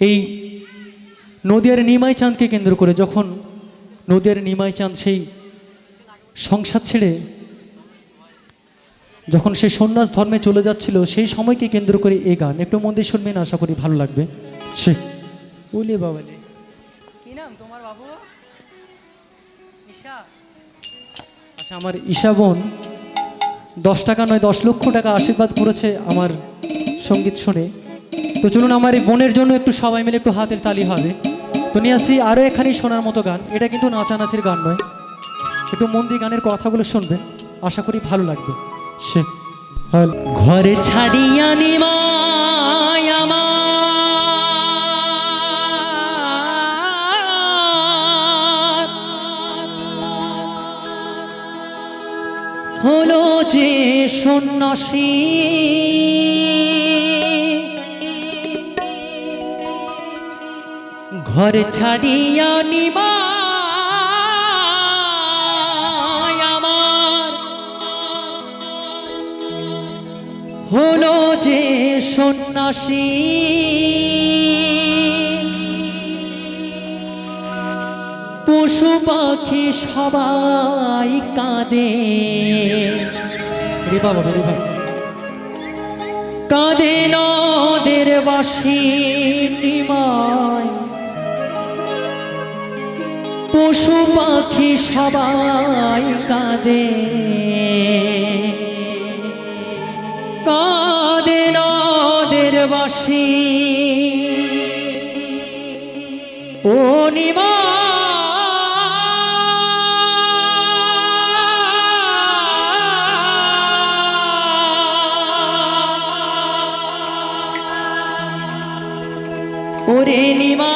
এই নদিয়ার নিমাই চাঁদকে কেন্দ্র করে যখন নদিয়ার নিমাই চাঁদ সেই সংসার ছেড়ে যখন সে সন্ন্যাস ধর্মে চলে যাচ্ছিল সেই সময়কে কেন্দ্র করে এ গান। একটু মন্দির শুনবেন আশা করি ভালো লাগবে। সে উলে বাবালে কি নাম তোমার বাবু? ঈশা। আচ্ছা আমার ঈশা বোন দশ টাকা নয় দশ লক্ষ টাকা আশীর্বাদ করেছে আমার সংগীত শুনে। তো চলুন আমার এই বোনের জন্য একটু সবাই মিলে একটু হাতের তালি হবে। তো নিয়ে আসি আরও এখানেই শোনার মতো গান। এটা কিন্তু নাচানাচির গান নয়। একটু মন দিয়ে গানের কথাগুলো শুনবেন। আশা করি ভালো লাগবে। সে ঘরে ছাড়িয়া আমার। হলো যে সন্ন্যাসী। ঘরে ছাড়িয়া নিবা আমার। হলো যে সন্ন্যাসী। পশু পাখি সবাই কাঁদে। কাঁদে নদের বাসি নিমায় পশু পাখি সবাই কাঁদে। কাঁদে নদের বাসি নিমা ওরে নিমা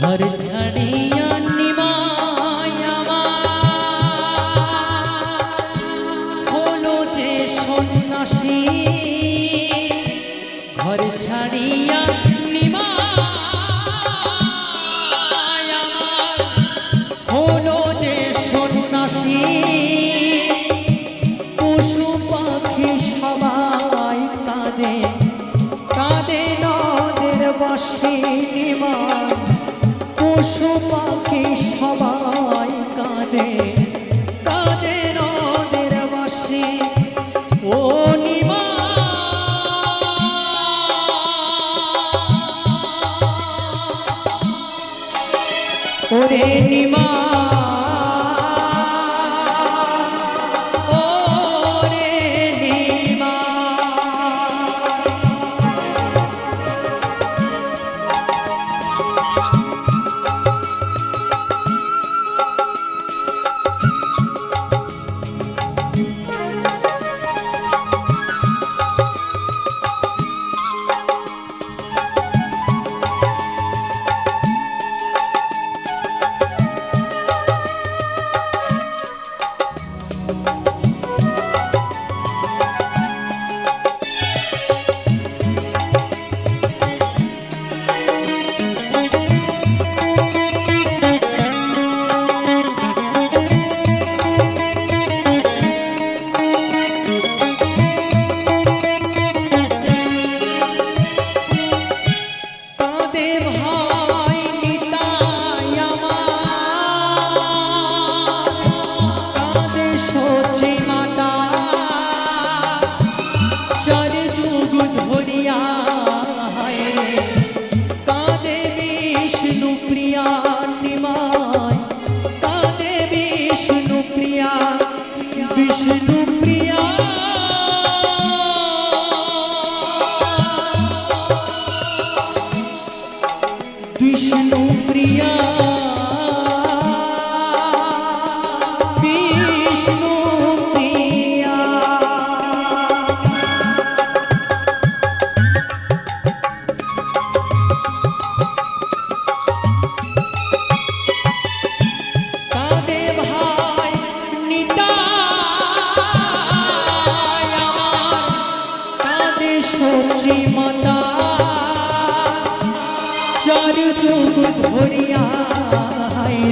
ঘর ছাড়িয়া Oh.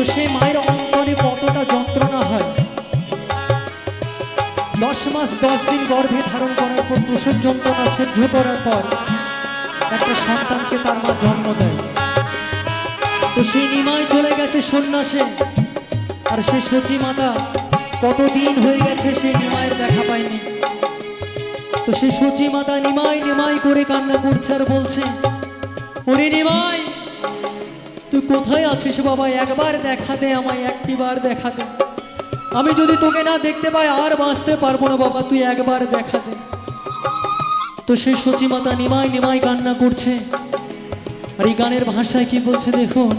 তো সে মায়ের অন্তরে কতটা যন্ত্রণা হয়। দশ মাস, দশ দিন গর্ভে ধারণ করার পর প্রসব যন্ত্রণা সহ্য করার পর একটা সন্তানকে তার মা জন্ম দেয়। তো সেই নিমাই চলে গেছে সন্ন্যাসে। আর সে সচি মাতা কতদিন হয়ে গেছে সেই নিমায়ের দেখা পায়নি। তো সেই সচি মাতা নিমাই নিমাই করে কান্না করছে আর বলছে, ওরে নিমাই তুই কোথায় আছিস বাবা? একবার দেখা দে আমায়, একটিবার দেখা দে। আমি যদি তোকে না দেখতে পাই, আর বাঁচতে পারব না বাবা, তুই একবার দেখা দে। তো সেই সচিমাতা নিমাই নিমাই কান্না করছে। আর এই গানের ভাষায় কি বলছে দেখুন?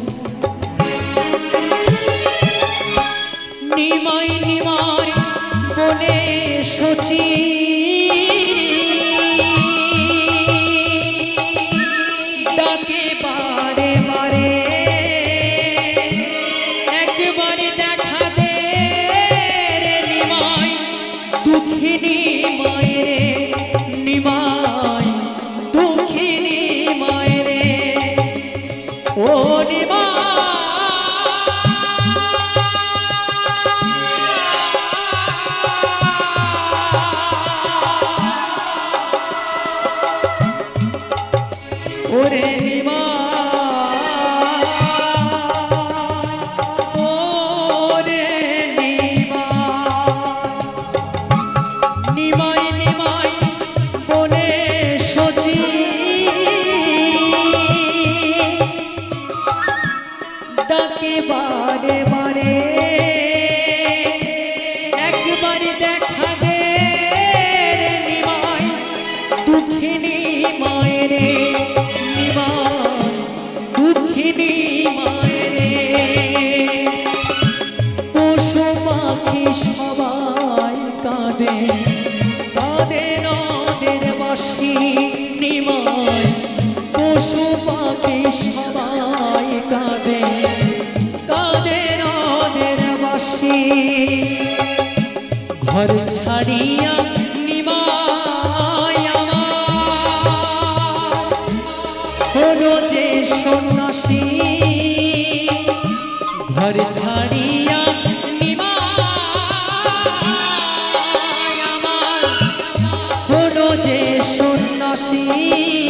নিমাই নিমাই বনে সচি ঘর ছাড়িয়া রোজে সন্ন্যাসী ঘর ছাড়িয়া রোজে সন্ন্যাসী